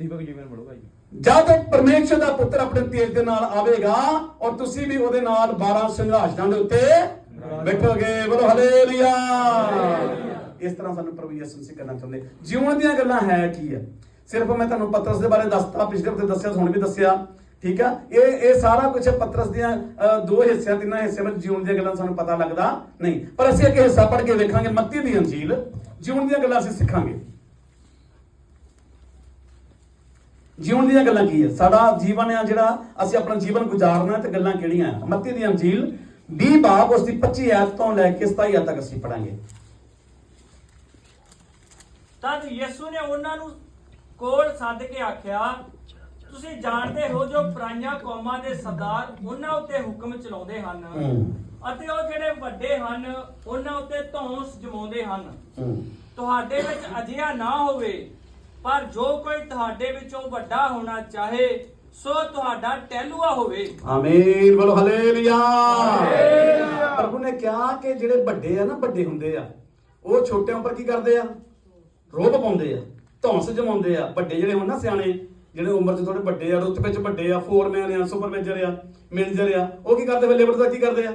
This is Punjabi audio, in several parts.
ਦੀਪਕ ਜੀ ਮੈਨੂੰ ਮਿਲੋ ਭਾਈ। ਜਦ ਪਰਮੇਸ਼ਰ ਦਾ ਪੁੱਤਰ ਆਪਣੇ ਤੇਜ ਦੇ ਨਾਲ ਆਵੇਗਾ ਔਰ ਤੁਸੀਂ ਵੀ ਉਹਦੇ ਨਾਲ 12 ਸਿੰਘਾਸਨਾਂ ਦੇ ਉੱਤੇ ਬੈਠੋਗੇ ਬੋਲੋ ਹਲੇਲੂਇਆ ਇਸ ਤਰ੍ਹਾਂ ਸਾਨੂੰ ਪ੍ਰਭੂ ਯਿਸੂ ਮਸੀਹ ਕਰਨਾ ਚਾਹੁੰਦੇ। ਜੀਵਨ ਦੀਆਂ ਗੱਲਾਂ ਹੈ ਕੀ ਹੈ? ਸਿਰਫ ਮੈਂ ਤੁਹਾਨੂੰ ਪਤਰਸ ਦੇ ਬਾਰੇ ਦੱਸਤਾ ਪਿਛਲੇ ਹਫ਼ਤੇ ਦੱਸਿਆ ਹੁਣ ਵੀ ਦੱਸਿਆ ਠੀਕ ਆ? ਇਹ ਇਹ ਸਾਰਾ ਕੁਝ ਪਤਰਸ ਦੀਆਂ ਦੋ ਹਿੱਸਿਆਂ ਤਿੰਨਾਂ ਹਿੱਸਿਆਂ ਵਿੱਚ ਜੀਵਨ ਦੀਆਂ ਗੱਲਾਂ ਸਾਨੂੰ ਪਤਾ ਲੱਗਦਾ ਨਹੀਂ। ਪਰ ਅਸੀਂ ਇੱਕ ਹਿੱਸਾ ਪੜ੍ਹ ਕੇ ਵੇਖਾਂਗੇ ਮੱਤੀ ਦੀ ਅੰਜੀਲ ਜੀਵਨ ਦੀਆਂ ਗੱਲਾਂ ਅਸੀਂ ਸਿੱਖਾਂਗੇ। ਜੀਵਨ ਦੀਆਂ ਗੱਲਾਂ ਕੀ ਹੈ ਸਾਡਾ ਜੀਵਨ ਆ ਜਿਹੜਾ ਅਸੀਂ ਆਪਣਾ ਜੀਵਨ ਗੁਜ਼ਾਰਨਾ ਤੇ ਗੱਲਾਂ ਕਿਹੜੀਆਂ ਆ? ਮੱਤੀ ਦੀ ਅੰਜੀਲ 20 ਬਾਬ ਉਸ ਦੀ 25 ਆਇਤ ਤੋਂ ਲੈ ਕੇ 27 ਆਇਤ ਤੱਕ ਅਸੀਂ ਪੜਾਂਗੇ। ਤਦ ਯਿਸੂ ਨੇ ਉਹਨਾਂ ਨੂੰ ਕੋਲ ਸੱਦ ਕੇ ਆਖਿਆ ਤੁਸੀਂ ਜਾਣਦੇ ਹੋ ਜੋ ਪਰਾਈਆਂ ਕੌਮਾਂ ਦੇ ਸਰਦਾਰ ਉਹਨਾਂ ਉੱਤੇ ਹੁਕਮ ਚਲਾਉਂਦੇ ਹਨ ਅਤੇ ਉਹ ਜਿਹੜੇ ਵੱਡੇ ਹਨ ਉਹਨਾਂ ਉੱਤੇ ਧੌਂਸ ਜਮਾਉਂਦੇ ਹਨ। ਤੁਹਾਡੇ ਵਿੱਚ ਅਜਿਹਾ ਨਾ ਹੋਵੇ ਪਰ ਜੋ ਕੋਈ ਤੁਹਾਡੇ ਵਿੱਚੋਂ ਵੱਡਾ ਹੋਣਾ ਚਾਹੇ ਸੋ ਤੁਹਾਡਾ ਟਹਿਲੂਆ ਹੋਵੇ। ਆਮੀਨ ਬੋਲੋ ਹਲੇਲੂਇਆ। ਪ੍ਰਭੂ ਨੇ ਕਿਹਾ ਕਿ ਜਿਹੜੇ ਵੱਡੇ ਆ ਨਾ ਵੱਡੇ ਹੁੰਦੇ ਆ ਉਹ ਛੋਟਿਆਂ ਉੱਪਰ ਕੀ ਕਰਦੇ ਆ? ਰੋਬ ਪਾਉਂਦੇ ਆ ਧੌਂਸ ਜਮਾਉਂਦੇ ਆ। ਵੱਡੇ ਜਿਹੜੇ ਹੋਣ ਨਾ ਸਿਆਣੇ ਜਿਹੜੇ ਉਮਰ 'ਚ ਥੋੜੇ ਵੱਡੇ ਆ ਰੁਤਬੇ 'ਚ ਵੱਡੇ ਆ ਫੋਰਮੈਨ ਆ ਸੁਪਰਵਾਈਜ਼ਰ ਆ ਮੈਨੇਜਰ ਆ ਉਹ ਕੀ ਕਰਦੇ ਫਿਰ ਲੇਬਰ ਦਾ ਕੀ ਕਰਦੇ ਆ?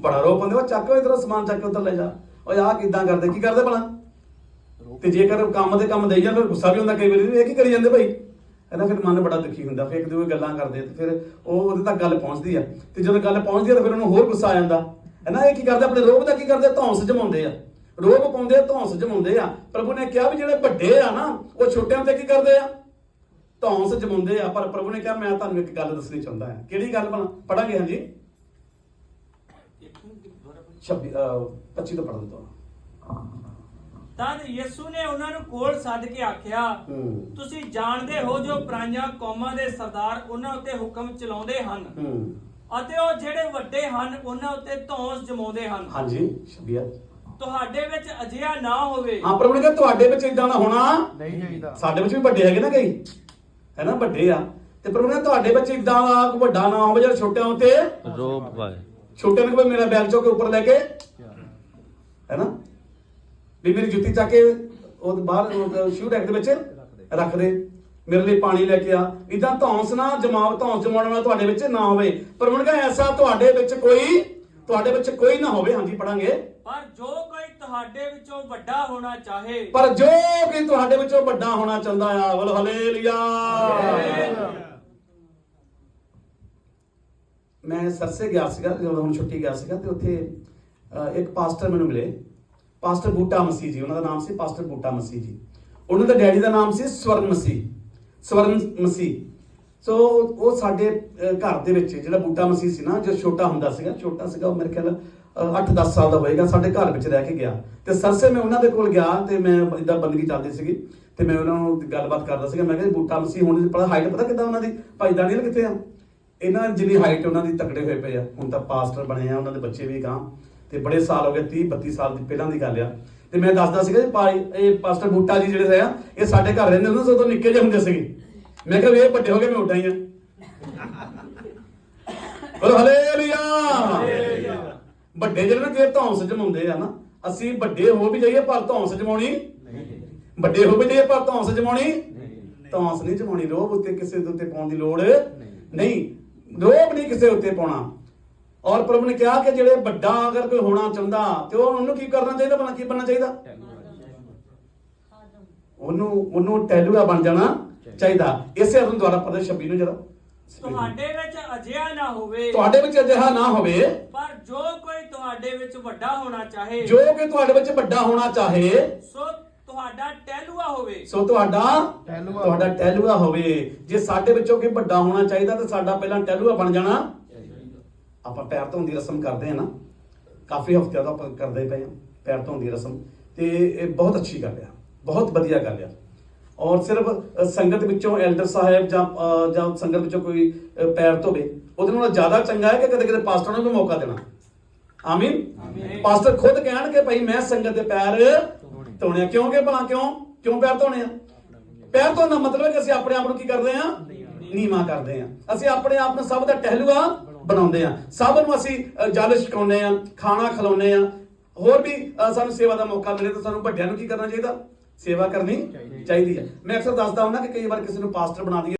ਬੜਾ ਰੋਬ ਪਾਉਂਦੇ ਉਹ ਚੱਕ ਇਧਰੋਂ ਸਮਾਨ ਚੱਕ ਕੇ ਉੱਧਰ ਲੈ ਜਾ। ਓਏ ਆਹ ਕਿਦਾਂ ਕਰਦੇ ਕੀ ਕਰਦੇ ਭਲਾ? ਤੇ ਜੇਕਰ ਕੰਮ ਦੇ ਕੰਮ ਦੇਈ ਜਾਂਦੇ ਫਿਰ ਗੁੱਸਾ ਵੀ ਹੁੰਦਾ ਕਈ ਵਾਰੀ ਇਹ ਕੀ ਕਰੀ ਜਾਂਦੇ ਭਾਈ? ਇਹਦਾ ਫਿਰ ਮਨ ਬੜਾ ਦੁਖੀ ਹੁੰਦਾ ਫਿਰ ਇੱਕ ਦੂਜੇ ਗੱਲਾਂ ਕਰਦੇ ਤੇ ਫਿਰ ਉਹ ਉਹਦੇ ਤੱਕ ਗੱਲ ਪਹੁੰਚਦੀ ਆ। ਤੇ ਜਦੋਂ ਗੱਲ ਪਹੁੰਚਦੀ ਆ ਤਾਂ ਫਿਰ ਉਹਨੂੰ ਹੋਰ ਗੁੱਸਾ ਆ ਜਾਂਦਾ। ਹੈ ਨਾ ਇਹ ਕੀ ਕਰਦੇ ਆਪਣੇ ਰੋਬ ਦਾ ਕੀ ਕਰਦੇ ਧੌਂਸ ਜਮਾਉਂਦੇ ਆ। ਰੋਬ ਪਾਉਂਦੇ ਆ ਧੌਂਸ ਜਮਾਉਂਦੇ ਆ। ਪ੍ਰਭੂ ਨੇ ਕਿਹਾ ਵੀ ਜਿਹੜੇ ਵੱਡੇ ਆ ਨਾ ਉਹ ਛੋਟਿਆਂ ਤੇ ਕੀ ਕਰਦੇ ਆ? ਧੌਂਸ ਜਮਾਉਂਦੇ ਆ। ਪਰ ਪ੍ਰਭੂ ਨੇ ਕਿਹਾ ਮੈਂ ਤੁਹਾਨੂੰ ਇੱਕ ਗੱਲ ਦੱਸਣੀ ਚਾਹੁੰਦਾ ਹਾਂ। ਕਿਹੜੀ ਗੱਲ ਬਣਾ? ਪੜਾਂਗੇ ਹਾਂਜੀ? 26 25 ਤੋਂ ਪੜ੍ਹ ਦਿੰਦਾ ਤਦ ਯਿਸੂ ਨੇ ਉਹਨਾਂ ਨੂੰ ਕੋਲ ਸੱਦ ਕੇ ਆਖਿਆ ਹੂੰ। ਤੁਸੀਂ ਜਾਣਦੇ ਹੋ ਜੋ ਪਰਾਈਆਂ ਕੌਮਾਂ ਦੇ ਸਰਦਾਰ ਉਹਨਾਂ ਉੱਤੇ ਹੁਕਮ ਚਲਾਉਂਦੇ ਹਨ ਹੂੰ। ਅਤੇ ਉਹ ਜਿਹੜੇ ਵੱਡੇ ਹਨ ਉਹਨਾਂ ਉੱਤੇ ਧੌਂਸ ਜਮਾਉਂਦੇ ਹਨ। ਹਾਂਜੀ ਸ਼ਬੀਆ। ਤੁਹਾਡੇ ਵਿੱਚ ਅਜਿਹਾ ਨਾ ਹੋਵੇ। ਹਾਂ ਪ੍ਰਭੂ ਨੇ ਕਿਹਾ ਤੁਹਾਡੇ ਵਿੱਚ ਇਦਾਂ ਦਾ ਹੋਣਾ। ਨਹੀਂ ਚਾਹੀਦਾ। ਸਾਡੇ ਵਿੱਚ ਵੀ ਵੱਡੇ ਹੈਗੇ ਨਾ ਕਈ। ਹੈ ਨਾ ਵੱਡੇ ਆ। ਤੇ ਪ੍ਰਭੂ ਨੇ ਤੁਹਾਡੇ ਵਿੱਚ ਇਦਾਂ ਦਾ ਕੋਈ ਵੱਡਾ ਨਾ ਹੋਵੇ ਜਿਹੜਾ ਛੋਟਿਆਂ ਉੱਤੇ ਰੋਬ ਪਾਏ ਛੋਟੇ ਨੂੰ ਕੋਈ ਮੇਰਾ ਬੈਗ ਚੁੱਕ ਕੇ ਉੱਪਰ ਲੈ ਕੇ। ਹੈ ਨਾ? ਵੀ ਮੇਰੀ ਜੁੱਤੀ ਚੱਕ ਕੇ ਉਹ ਬਾਹਰ ਸ਼ੂ ਰੈਕ ਦੇ ਵਿੱਚ ਰੱਖ ਦੇ ਮੇਰੇ ਲਈ ਪਾਣੀ ਲੈ ਕੇ ਆ। ਇਦਾਂ ਧੌਂਸ ਨਾ ਜਮਾਵ ਧੌਂਸ ਜਮਾਉਣ ਵਾਲਾ ਤੁਹਾਡੇ ਵਿੱਚ ਨਾ ਹੋਵੇ। ਪਰ ਕਹਿੰਦਾ ਐਸਾ ਤੁਹਾਡੇ ਵਿੱਚ ਕੋਈ ਤੁਹਾਡੇ ਵਿੱਚ ਕੋਈ ਨਾ ਹੋਵੇ। ਹਾਂਜੀ ਪੜਾਂਗੇ। ਪਰ ਜੋ ਕੋਈ ਤੁਹਾਡੇ ਵਿੱਚੋਂ ਵੱਡਾ ਹੋਣਾ ਚਾਹੇ। ਪਰ ਜੋ ਕਿ ਤੁਹਾਡੇ ਵਿੱਚੋਂ ਵੱਡਾ ਹੋਣਾ ਚਾਹੁੰਦਾ ਆ ਬੋਲ ਹਲੇਲੂਇਆ ਮੈਂ ਸਰਸੇ ਗਿਆ ਸੀਗਾ ਜਦੋਂ ਹੁਣ ਛੁੱਟੀ ਗਿਆ ਸੀਗਾ ਤੇ ਉੱਥੇ ਇੱਕ ਪਾਸਟਰ ਮੈਨੂੰ ਮਿਲੇ। ਪਾਸਟਰ ਬੂਟਾ ਮਸੀਹ ਜੀ ਉਹਨਾਂ ਦਾ ਨਾਮ ਸੀ ਪਾਸਟਰ ਬੂਟਾ ਮਸੀਹ ਜੀ ਉਹਨਾਂ ਦਾ ਡੈਡੀ ਦਾ ਨਾਮ ਸੀ ਸਵਰਨ ਮਸੀਹ ਸਵਰਨ ਮਸੀਹ। ਸੋ ਉਹ ਸਾਡੇ ਘਰ ਦੇ ਵਿੱਚ ਜਿਹੜਾ ਬੂਟਾ ਮਸੀਹ ਸੀ ਨਾ, ਜੋ ਛੋਟਾ ਹੁੰਦਾ ਸੀਗਾ, ਛੋਟਾ ਸੀਗਾ, ਉਹ ਮੇਰੇ ਖਿਆਲ 8-10 ਸਾਲ ਦਾ ਹੋਏਗਾ, ਸਾਡੇ ਘਰ ਵਿੱਚ ਰਹਿ ਕੇ ਗਿਆ। ਤੇ ਸਰਸੇ ਮੈਂ ਉਹਨਾਂ ਦੇ ਕੋਲ ਗਿਆ ਤੇ ਮੈਂ ਇਦਾਂ ਬੰਦਗੀ ਚੱਲਦੀ ਸੀਗੀ। ਤੇ ਮੈਂ ਉਹਨਾਂ ਨੂੰ ਗੱਲਬਾਤ ਕਰਦਾ ਸੀਗਾ, ਮੈਂ ਕਿਹਾ ਬੂਟਾ ਮਸੀਹ ਹੁਣ ਦੀ ਪਤਾ ਹਾਈਟ ਪਤਾ ਕਿੱਦਾਂ ਉਹਨਾਂ ਦੀ? ਭਾਈ ਦਾਨੀਅਲ ਕਿੱਥੇ ਆ? ਇਹਨਾਂ ਜਿੰਨੀ ਹਾਈਟ ਉਹਨਾਂ ਦੀ ਤਕੜੇ ਹੋਏ ਪਏ ਆ। ਹੁਣ ਤਾਂ ਪਾਸਟਰ ਬਣੇ ਆ, ਉਹਨਾਂ ਦੇ ਬੱਚੇ ਵੀ ਗਾਂ ਤੇ ਬੜੇ ਸਾਲ ਹੋ ਗਏ 30 32 ਸਾਲ ਦੀ ਪਹਿਲਾਂ ਦੀ ਗੱਲ ਆ। ਤੇ ਮੈਂ ਦੱਸਦਾ ਸੀਗਾ ਜੀ ਇਹ ਪਾਸਟਰ ਬੂਟਾ ਜੀ ਜਿਹੜੇ ਆ ਇਹ ਸਾਡੇ ਘਰ ਰਹਿੰਦੇ ਹੁੰਦੇ ਸੀ ਉਦੋਂ ਨਿੱਕੇ ਜਿਹੇ ਹੁੰਦੇ ਸੀਗੇ। ਮੈਂ ਕਿਹਾ ਵੀ ਇਹ ਵੱਡੇ ਹੋ ਗਏ ਮੈਂ ਉੱਡਾ ਹੀ ਆ। ਬੋਲ ਹਲੇਲੂਇਆ! ਵੱਡੇ ਜਿਹੜੇ ਨਾ ਕਿ ਧੌਂਸ ਜਮਾਉਂਦੇ ਆ ਨਾ। ਅਸੀਂ ਵੱਡੇ ਹੋ ਵੀ ਜਾਈਏ ਪਰ ਧੌਂਸ ਜਮਾਉਣੀ ਵੱਡੇ ਹੋ ਵੀ ਜਾਈਏ ਪਰ ਧੌਂਸ ਜਮਾਉਣੀ ਧੌਂਸ ਨਹੀਂ ਜਮਾਉਣੀ। ਰੋਬ ਉੱਤੇ ਕਿਸੇ ਦੇ ਉੱਤੇ ਪਾਉਣ ਦੀ ਲੋੜ ਨਹੀਂ। ਰੋਬ ਨਹੀਂ ਕਿਸੇ ਉੱਤੇ ਪਾਉਣਾ। ਔਰ ਪ੍ਰਭੂ ਨੇ ਕਿਹਾ ਕਿ ਜਿਹੜੇ ਵੱਡਾ ਅਗਰ ਕੋਈ ਹੋਣਾ ਚਾਹੁੰਦਾ ਤੇ ਉਹ ਉਹਨੂੰ ਕੀ ਕਰਨਾ ਚਾਹੀਦਾ? ਬਣਾ ਕੀ ਬਣਨਾ ਚਾਹੀਦਾ? ਉਹਨੂੰ ਉਹਨੂੰ ਟੈਲੂਆ ਬਣ ਜਾਣਾ ਚਾਹੀਦਾ। ਇਸੇ ਅਰਥ ਦੁਆਰਾ ਪਦੇ 26 ਨੂੰ ਜਰਾ। ਤੁਹਾਡੇ ਵਿੱਚ ਅਜਿਹਾ ਨਾ ਹੋਵੇ। ਤੁਹਾਡੇ ਵਿੱਚ ਅਜਿਹਾ ਨਾ ਹੋਵੇ। ਪਰ ਜੋ ਕੋਈ ਤੁਹਾਡੇ ਵਿੱਚ ਵੱਡਾ ਹੋਣਾ ਚਾਹੇ ਜੋ ਕਿ ਤੁਹਾਡੇ ਵਿੱਚ ਵੱਡਾ ਹੋਣਾ ਚਾਹੇ ਸੋ ਤੁਹਾਡਾ ਟਹਿਲੂਆ ਹੋਵੇ। ਸੋ ਤੁਹਾਡਾ ਟਹਿਲੂਆ। ਤੁਹਾਡਾ ਟਹਿਲੂਆ ਹੋਵੇ। ਜੇ ਸਾਡੇ ਵਿੱਚੋਂ ਕੋਈ ਵੱਡਾ ਹੋਣਾ ਚਾਹੀਦਾ ਤਾਂ ਸਾਡਾ ਪਹਿਲਾਂ ਟਹਿਲੂਆ ਬਣ ਜਾਣਾ। ਆਪਾਂ ਪੈਰ ਧੋਣ ਦੀ ਰਸਮ ਕਰਦੇ ਆ ਨਾ ਕਾਫੀ ਹਫ਼ਤਿਆਂ ਤੋਂ ਆਪਾਂ ਕਰਦੇ ਪਏ ਆ ਪੈਰ ਧੋਣ ਦੀ ਰਸਮ ਤੇ ਇਹ ਬਹੁਤ ਅੱਛੀ ਗੱਲ ਆ ਬਹੁਤ ਵਧੀਆ ਗੱਲ ਆ। ਔਰ ਸਿਰਫ ਸੰਗਤ ਵਿੱਚੋਂ ਐਲਡਰ ਸਾਹਿਬ ਜਾਂ ਜਾਂ ਸੰਗਤ ਵਿੱਚੋਂ ਕੋਈ ਪੈਰ ਧੋਵੇ ਉਹਦੇ ਨਾਲੋਂ ਜ਼ਿਆਦਾ ਚੰਗਾ ਹੈ ਕਿ ਕਦੇ ਕਦੇ ਪਾਸਟਰ ਨੂੰ ਵੀ ਮੌਕਾ ਦੇਣਾ। ਆਮੀਨ। ਪਾਸਟਰ ਖੁਦ ਕਹਿਣ ਕਿ ਭਾਈ ਮੈਂ ਸੰਗਤ ਦੇ ਪੈਰ ਧੋਣੇ ਕਿਉਂਕਿ ਭਲਾ ਕਿਉਂ? ਕਿਉਂ ਪੈਰ ਧੋਣੇ ਆ? ਪੈਰ ਧੋਣ ਮਤਲਬ ਹੈ ਕਿ ਅਸੀਂ ਆਪਣੇ ਆਪ ਨੂੰ ਕੀ ਕਰਦੇ ਆ ਨੀਵਾ ਕਰਦੇ ਆ ਅਸੀਂ ਆਪਣੇ ਆਪ ਨੂੰ ਸਭ ਦਾ ਟਹਿਲੂਆ ਬਣਾਉਂਦੇ ਆ। ਸਭ ਨੂੰ ਅਸੀਂ ਜਲ ਛਕਾਉਂਦੇ ਆ ਖਾਣਾ ਖਿਲਾਉਂਦੇ ਆ। ਹੋਰ ਵੀ ਸਾਨੂੰ ਸੇਵਾ ਦਾ ਮੌਕਾ ਮਿਲੇ ਤਾਂ ਸਾਨੂੰ ਵੱਡਿਆਂ ਨੂੰ ਕੀ ਕਰਨਾ ਚਾਹੀਦਾ? ਸੇਵਾ ਕਰਨੀ ਚਾਹੀਦੀ। ਚਾਹੀਦੀ ਹੈ। ਮੈਂ ਅਕਸਰ ਦੱਸਦਾ ਹੁੰਦਾ ਕਿ ਕਈ ਵਾਰ ਕਿਸੇ ਨੂੰ ਪਾਸਟਰ ਬਣਾ ਦਈਏ